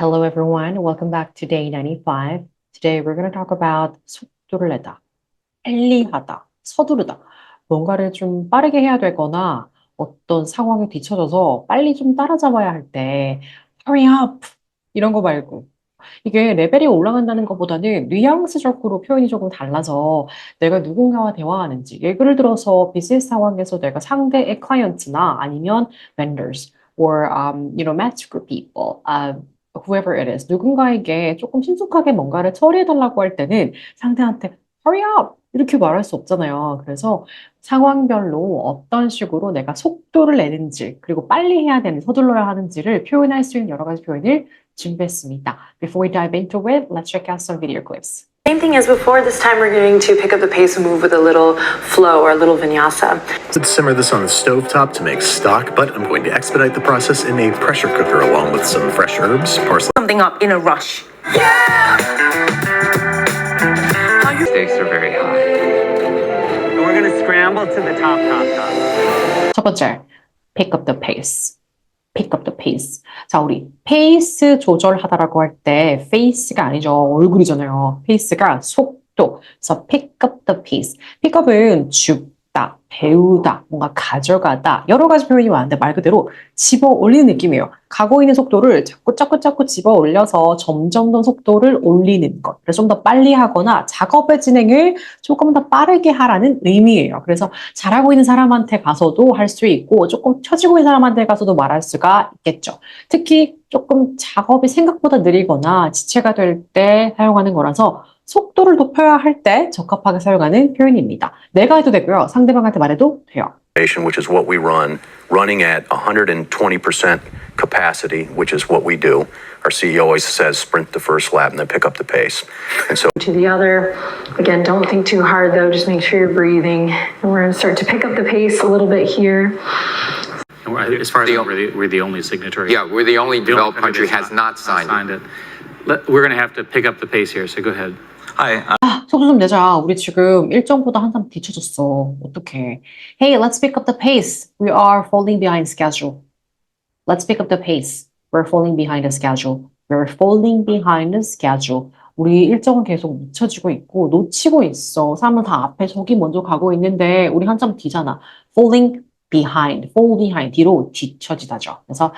Hello everyone, welcome back to day 95. Today we're going to talk about 속도를 내다, 빨리 하다, 서두르다. 뭔가를 좀 빠르게 해야 되거나 어떤 상황에 뒤처져서 빨리 좀 따라잡아야 할 때 hurry up 이런 거 말고 이게 레벨이 올라간다는 것보다는 뉘앙스적으로 표현이 조금 달라서 내가 누군가와 대화하는지 예를 들어서 비즈니스 상황에서 내가 상대의 클라이언트나 아니면 vendors or um, you know, match group people, uh, whoever it is, 누군가에게 조금 신속하게 뭔가를 처리해달라고 할 때는 상대한테 hurry up! 이렇게 말할 수 없잖아요. 그래서 상황별로 어떤 식으로 내가 속도를 내는지, 그리고 빨리 해야 되는, 서둘러야 하는지를 표현할 수 있는 여러 가지 표현을 준비했습니다. Before we dive into it, let's check out some video clips. Same thing as before. This time we're going to pick up the pace and move with a little flow or a little vinyasa. Let's simmer this on the stovetop to make stock, but I'm going to expedite the process in a pressure cooker along with some fresh herbs, parsley. Something up in a rush. Stakes are very high. And we're gonna scramble to the top, top, top. 첫 번째, pick up the pace. Pick up the pace. 자, 우리 페이스 조절하다라고 할때 face가 아니죠. 얼굴이잖아요. 페이스가 속도. 그래서 pick up the pace. pick up은 줍다, 배우다, 뭔가 가져가다. 여러 가지 표현이 많은데 말 그대로 집어 올리는 느낌이에요. 가고 있는 속도를 자꾸 자꾸 자꾸 집어 올려서 점점 더 속도를 올리는 것. 그래서 좀 더 빨리 하거나 작업의 진행을 조금 더 빠르게 하라는 의미예요. 그래서 잘하고 있는 사람한테 가서도 할 수 있고 조금 처지고 있는 사람한테 가서도 말할 수가 있겠죠. 특히 조금 작업이 생각보다 느리거나 지체가 될 때 사용하는 거라서 속도를 높여야 할 때 적합하게 사용하는 표현입니다. 내가 해도 되고요. 상대방한테 말해도 돼요. which is what we run, running at 120% capacity, which is what we do. Our CEO always says sprint the first lap and then pick up the pace. And so To the other. Again, don't think too hard though. Just make sure you're breathing. And we're going to start to pick up the pace a little bit here. And we're- As far as I The know, we're the, we're the only signatory. Yeah, we're the only The only developed country that's has not signed it. it. Let- We're going to have to pick up the pace here, so go ahead. Hi, 아, 속도 좀 내자. 우리 지금 일정보다 한 사람 뒤쳐졌어. 어떡해. Hey, let's pick up the pace. We are falling behind schedule. Let's pick up the pace. We're falling behind the schedule. We're falling behind the schedule. 우리 일정은 계속 미쳐지고 있고 놓치고 있어. 사람은 다 앞에 저기 먼저 가고 있는데 우리 한참 뒤잖아. falling behind, fall behind, 뒤로 뒤처지다죠. 그래서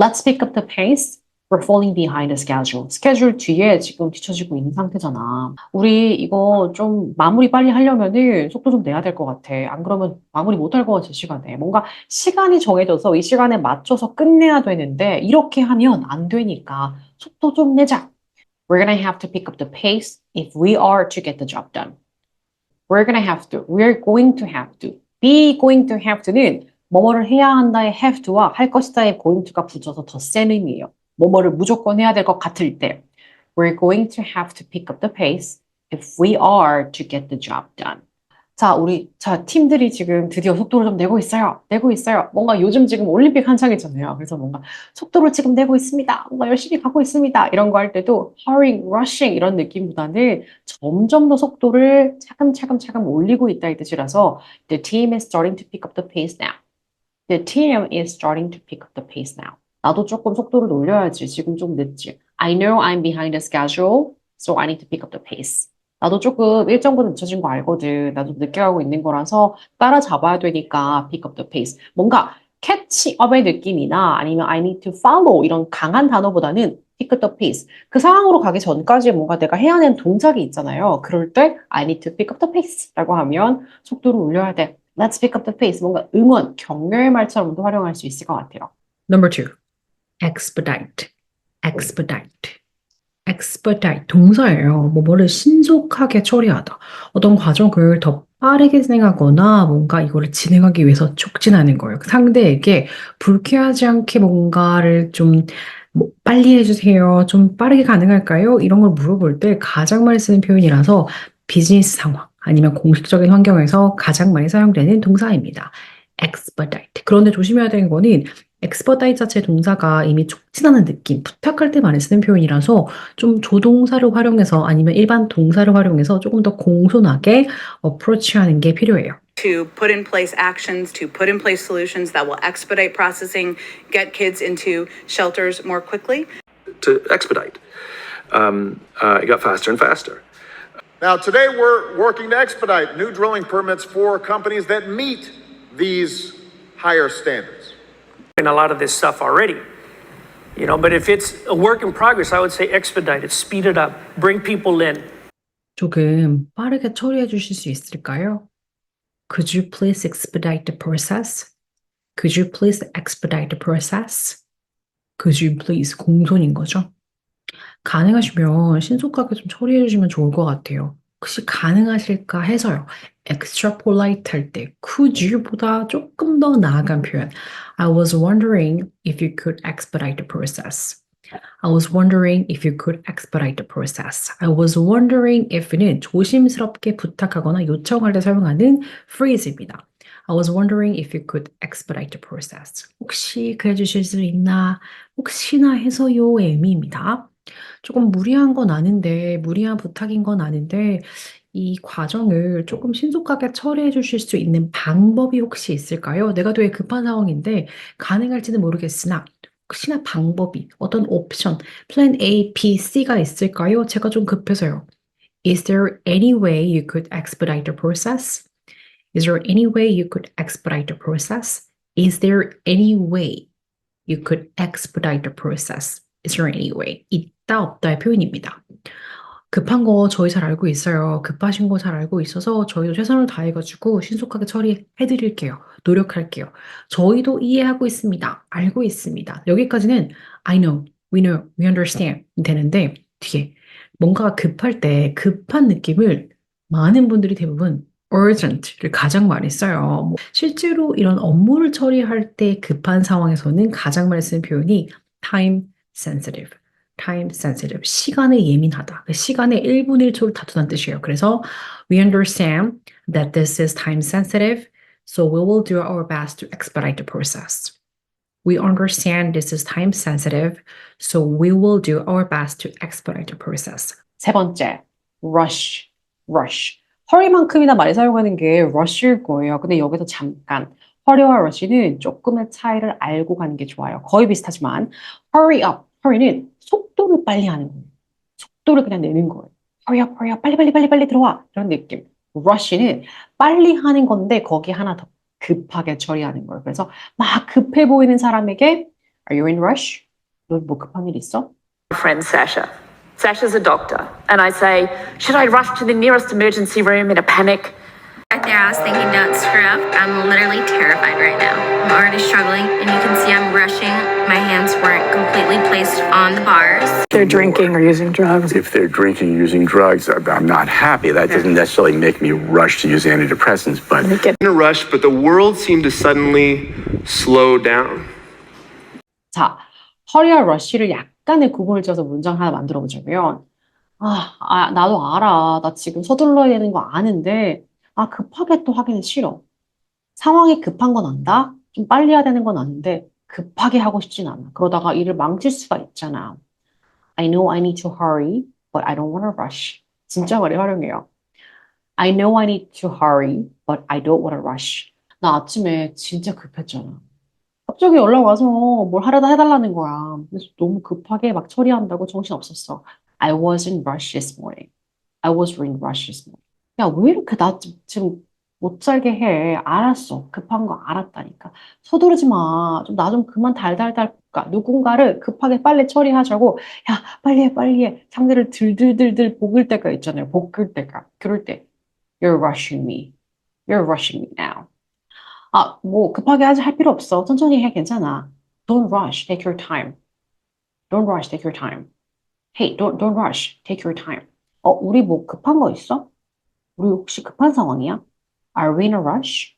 let's pick up the pace. We're falling behind the schedule. 스케줄 뒤에 지금 뒤처지고 있는 상태잖아. 우리 이거 좀 마무리 빨리 하려면은 속도 좀 내야 될 것 같아. 안 그러면 마무리 못 할 것 같아, 시간에. 뭔가 시간이 정해져서 이 시간에 맞춰서 끝내야 되는데 이렇게 하면 안 되니까 속도 좀 내자. We're gonna have to pick up the pace if we are to get the job done. We're gonna have to. We're going to have to. Be going to have to는 뭐뭐를 해야 한다의 have to와 할 것이다의 going to가 붙어서 더 센 의미예요. 뭐뭐를 무조건 해야 될 것 같을 때. We're going to have to pick up the pace if we are to get the job done. 자, 우리, 자, 팀들이 지금 드디어 속도를 좀 내고 있어요. 내고 있어요. 뭔가 요즘 지금 올림픽 한창이잖아요. 그래서 뭔가 속도를 지금 내고 있습니다. 뭔가 열심히 가고 있습니다. 이런 거 할 때도 hurrying, rushing 이런 느낌보다는 점점 더 속도를 차근차근 차근 올리고 있다 이 뜻이라서 the team is starting to pick up the pace now. The team is starting to pick up the pace now. 나도 조금 속도를 올려야지. 지금 좀 늦지. I know I'm behind the schedule, so I need to pick up the pace. 나도 조금 일정보다 늦춰진 거 알거든. 나도 늦게 가고 있는 거라서 따라잡아야 되니까 pick up the pace. 뭔가 catchup의 느낌이나 아니면 I need to follow 이런 강한 단어보다는 pick up the pace. 그 상황으로 가기 전까지 뭔가 내가 해야 하는 동작이 있잖아요. 그럴 때 I need to pick up the pace 라고 하면 속도를 올려야 돼. Let's pick up the pace. 뭔가 응원, 격려의 말처럼도 활용할 수 있을 것 같아요. Number two. Expedite. expedite. expedite 동사예요. 뭐뭐를 신속하게 처리하다. 어떤 과정을 더 빠르게 진행하거나 뭔가 이거를 진행하기 위해서 촉진하는 거예요. 상대에게 불쾌하지 않게 뭔가를 좀 뭐, 빨리 해주세요. 좀 빠르게 가능할까요? 이런 걸 물어볼 때 가장 많이 쓰는 표현이라서 비즈니스 상황 아니면 공식적인 환경에서 가장 많이 사용되는 동사입니다. expedite. 그런데 조심해야 되는 거는 expedite 자체 동사가 이미 촉진하는 느낌, 부탁할 때 많이 쓰는 표현이라서 좀 조동사를 활용해서 아니면 일반 동사를 활용해서 조금 더 공손하게 어프로치하는 게 필요해요. to put in place actions, to put in place solutions that will expedite processing, get kids into shelters more quickly. to expedite. Um, uh, it got faster and faster. Now, today we're working to expedite new drilling permits for companies that meet these higher standards. in a lot of this stuff already. You know, but if it's a work in progress, I would say expedite it, speed it up, bring people in. 조금 빠르게 처리해 주실 수 있을까요? Could you please expedite the process? Could you please expedite the process? Could you please 공손인 거죠? 가능하시면 신속하게 좀 처리해 주시면 좋을 것 같아요. 혹시 가능하실까 해서요. Extra polite 할 때 could you보다 조금 더 나아간 표현. I was wondering if you could expedite the process. I was wondering if you could expedite the process. I was wondering if는 조심스럽게 부탁하거나 요청할 때 사용하는 phrase입니다. I was wondering if you could expedite the process. 혹시 그래 주실 수 있나? 혹시나 해서요의 의미입니다. 조금 무리한 건 아닌데, 무리한 부탁인 건 아닌데, 이 과정을 조금 신속하게 처리해 주실 수 있는 방법이 혹시 있을까요? 내가 되게 급한 상황인데 가능할지는 모르겠으나 혹시나 방법이 어떤 옵션, 플랜 A, B, C가 있을까요? 제가 좀 급해서요. Is there any way you could expedite the process? Is there any way you could expedite the process? Is there any way you could expedite the process? Is there any way? 있다, 없다의 표현입니다. 급한 거 저희 잘 알고 있어요. 급하신 거 잘 알고 있어서 저희도 최선을 다해가지고 신속하게 처리해드릴게요. 노력할게요. 저희도 이해하고 있습니다. 알고 있습니다. 여기까지는 I know, we know, we understand 되는데 뒤에 뭔가가 급할 때 급한 느낌을 많은 분들이 대부분 urgent를 가장 많이 써요. 뭐 실제로 이런 업무를 처리할 때 급한 상황에서는 가장 많이 쓰는 표현이 time sensitive. time sensitive. 시간에 예민하다. 그 시간에 1분 1초를 다투는 뜻이에요. 그래서 we understand that this is time sensitive, so we will do our best to expedite the process. We understand this is time sensitive, so we will do our best to expedite the process. 세 번째, rush, rush. hurry만큼이나 많이 사용하는 게 rush일 거예요. 근데 여기서 잠깐 hurry와 rush는 조금의 차이를 알고 가는 게 좋아요. 거의 비슷하지만 hurry up, hurry는 속도를 빨리 하는 거예요. 속도를 그냥 내는 거예요. hurry up, hurry up, 빨리 빨리 빨리 빨리 들어와 이런 느낌. rush는 빨리 하는 건데 거기 하나 더 급하게 처리하는 거예요. 그래서 막 급해 보이는 사람에게 Are you in rush? 너뭐 급한 일 있어? friend Sasha. Sasha's a doctor, and I say, Should I rush to the nearest emergency room in a panic? Back there, I was thinking, don't screw up. I'm literally terrified right now. I'm already struggling, and you can see I'm rushing. My hands weren't completely placed on the bars. They're drinking or using drugs. If they're drinking or using drugs, I'm not happy. That doesn't necessarily make me rush to use antidepressants, but In a rush, but the world seemed to suddenly slow down. 자, hurry와 rush를 약간의 구분을 지어서 문장 하나 만들어 보자면, 아, 아, 나도 알아. 나 지금 서둘러야 되는 거 아는데, 아, 급하게 또 하기는 싫어. 상황이 급한 건 안다? 좀 빨리 해야 되는 건 아는데, 급하게 하고 싶진 않아. 그러다가 일을 망칠 수가 있잖아. I know I need to hurry, but I don't want to rush. 진짜 말이 활용해요. I know I need to hurry, but I don't want to rush. 나 아침에 진짜 급했잖아. 갑자기 연락 와서 뭘 하려다 해달라는 거야. 그래서 너무 급하게 막 처리한다고 정신 없었어. I was in rush this morning. I was in rush this morning. 야, 왜 이렇게 나 지- 지금 못 살게 해? 알았어. 급한 거 알았다니까. 서두르지 마. 좀나좀 그만 달달달 볶아. 누군가를 급하게 빨리 처리하자고. 야, 빨리 해, 빨리 해. 상대를 들들들들 볶을 때가 있잖아요. 볶을 때가. 그럴 때. You're rushing me. You're rushing me now. 아, 뭐 급하게 하지 할 필요 없어. 천천히 해, 괜찮아. Don't rush, take your time. Don't rush, take your time. Hey, don't don't rush, take your time. 어, 우리 뭐 급한 거 있어? 우리 혹시 급한 상황이야? Are we in a rush?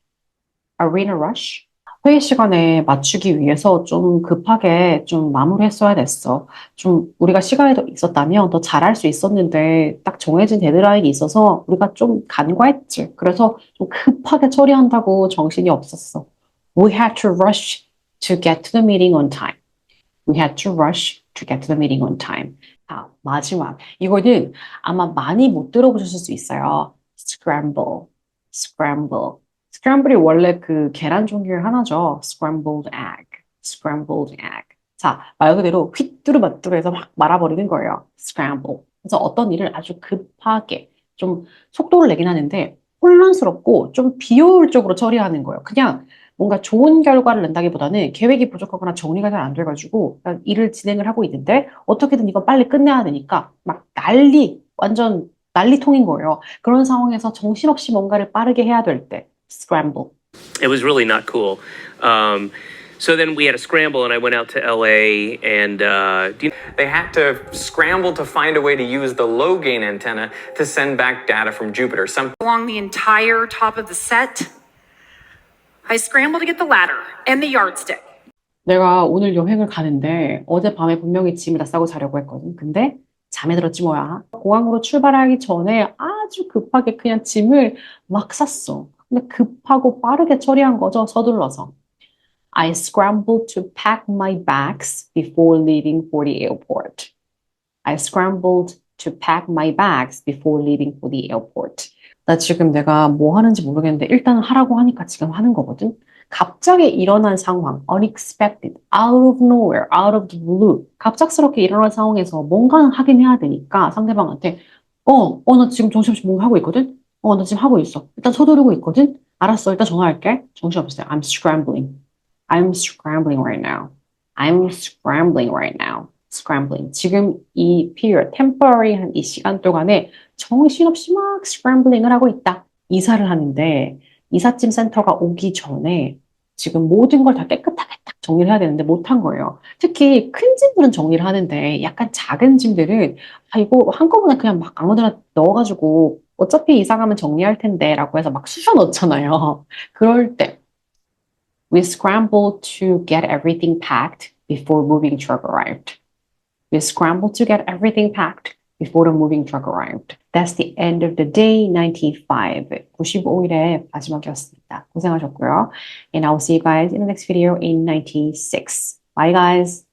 Are we in a rush? 회의 시간에 맞추기 위해서 좀 급하게 좀 마무리했어야 됐어. 좀 우리가 시간이 더 있었다면 더 잘할 수 있었는데 딱 정해진 데드라인이 있어서 우리가 좀 간과했지. 그래서 좀 급하게 처리한다고 정신이 없었어. We had to rush to get to the meeting on time. We had to rush to get to the meeting on time. 아, 마지막. 이거는 아마 많이 못 들어보셨을 수 있어요. scramble, scramble. scramble이 원래 그 계란 종류의 하나죠. scrambled egg, scrambled egg. 자, 말 그대로 휘뚜루마뚜루해서 막 말아버리는 거예요. scramble. 그래서 어떤 일을 아주 급하게 좀 속도를 내긴 하는데 혼란스럽고 좀 비효율적으로 처리하는 거예요. 그냥 뭔가 좋은 결과를 낸다기보다는 계획이 부족하거나 정리가 잘 안 돼가지고 일을 진행을 하고 있는데 어떻게든 이거 빨리 끝내야 되니까 막 난리, 완전 난리통인 거예요. 그런 상황에서 정신없이 뭔가를 빠르게 해야 될 때 scramble. It was really not cool. Um, so then we had a scramble, and I went out to LA, and uh, do you They had to scramble to find a way to use the low gain antenna to send back data from Jupiter. Some Along the entire top of the set, I scrambled to get the ladder and the yardstick. 내가 오늘 여행을 가는데 어젯밤에 분명히 짐을 다 싸고 자려고 했거든. 근데 잠에 들었지 뭐야. 공항으로 출발하기 전에 아주 급하게 그냥 짐을 막 쌌어. 근데 급하고 빠르게 처리한 거죠. 서둘러서. I scrambled to pack my bags before leaving for the airport. I scrambled to pack my bags before leaving for the airport. 나 지금 내가 뭐 하는지 모르겠는데 일단 하라고 하니까 지금 하는 거거든. 갑자기 일어난 상황, unexpected, out of nowhere, out of the blue. 갑작스럽게 일어난 상황에서 뭔가는 하긴 해야 되니까 상대방한테 어, 어, 나 지금 정신없이 뭔가 하고 있거든? 어, 나 지금 하고 있어. 일단 서두르고 있거든? 알았어, 일단 전화할게. 정신없어요. I'm scrambling. I'm scrambling right now. I'm scrambling right now. scrambling. 지금 이 period, temporary 한 이 시간 동안에 정신없이 막 scrambling을 하고 있다. 이사를 하는데 이삿짐 센터가 오기 전에 지금 모든 걸 다 깨끗하게 딱 정리를 해야 되는데 못한 거예요. 특히 큰 짐들은 정리를 하는데 약간 작은 짐들은 아 이거 한꺼번에 그냥 막 아무데나 넣어가지고 어차피 이사 가면 정리할 텐데 라고 해서 막 쑤셔 넣잖아요. 그럴 때 We scrambled to get everything packed before moving truck arrived. We scrambled to get everything packed before the moving truck arrived. That's the end of the day 95. 95일의 마지막이었습니다. 고생하셨고요. And I'll see you guys in the next video in 96. Bye guys.